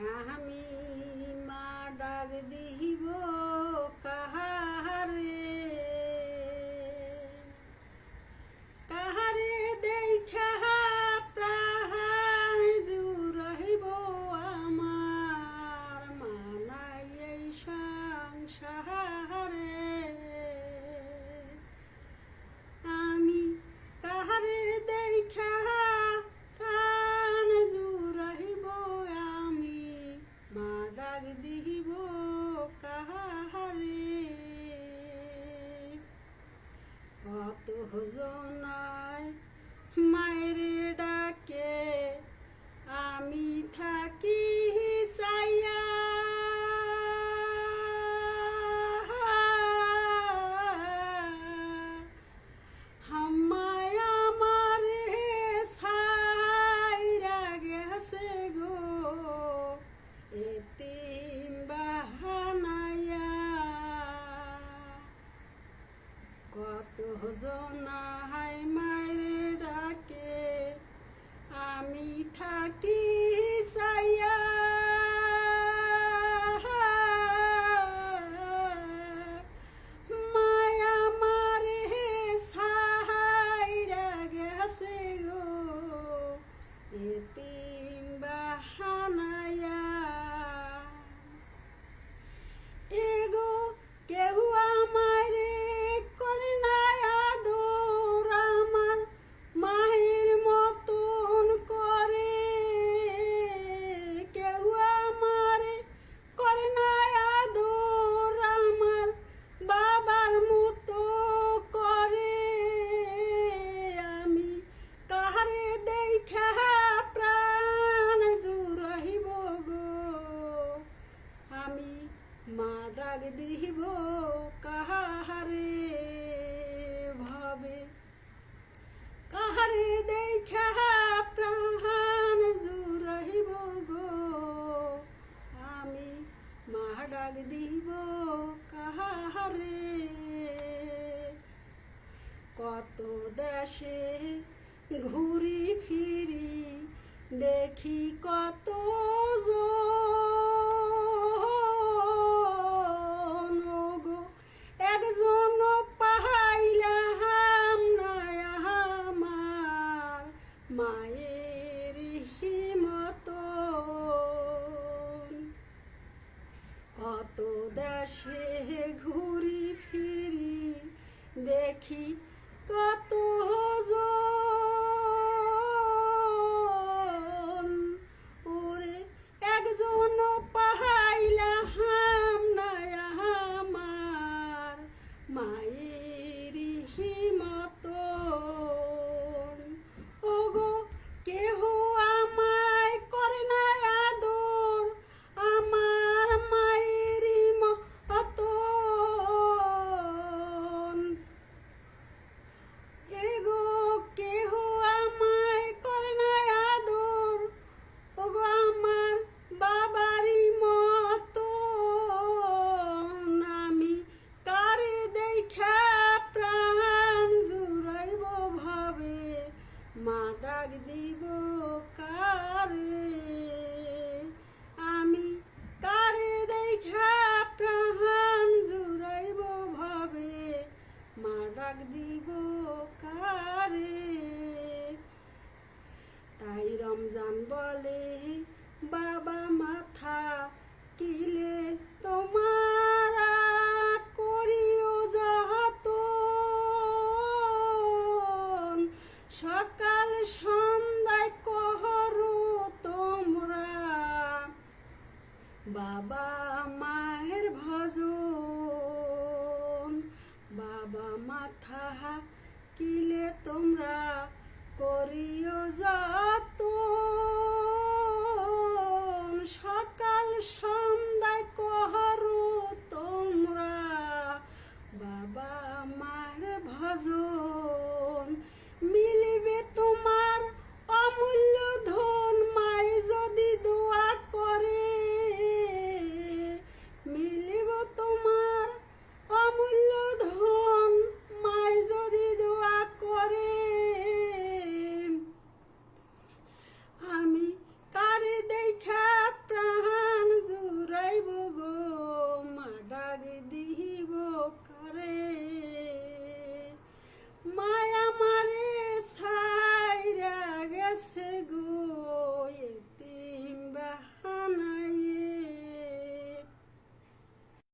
అహం কত হজনায় মায়ের ডাকে আমি থাকি জনা হাই মায়ের ডাকে আমি থাকি সাইয়া এতিম বাহানা গো। আমি ডাক দিব কাহারে? কত দেশে ঘুরি ফিরি দেখি কত দেশে ঘুরি ফিরি দেখি কত জো বলে বাবা মাথা কিলে তোমার করিও যাহাত সকাল সন্ধ্যায় কহরু তোমরা। বাবা মায়ের ভজ বাবা মাথা কিলে তোমরা করিও যাত কত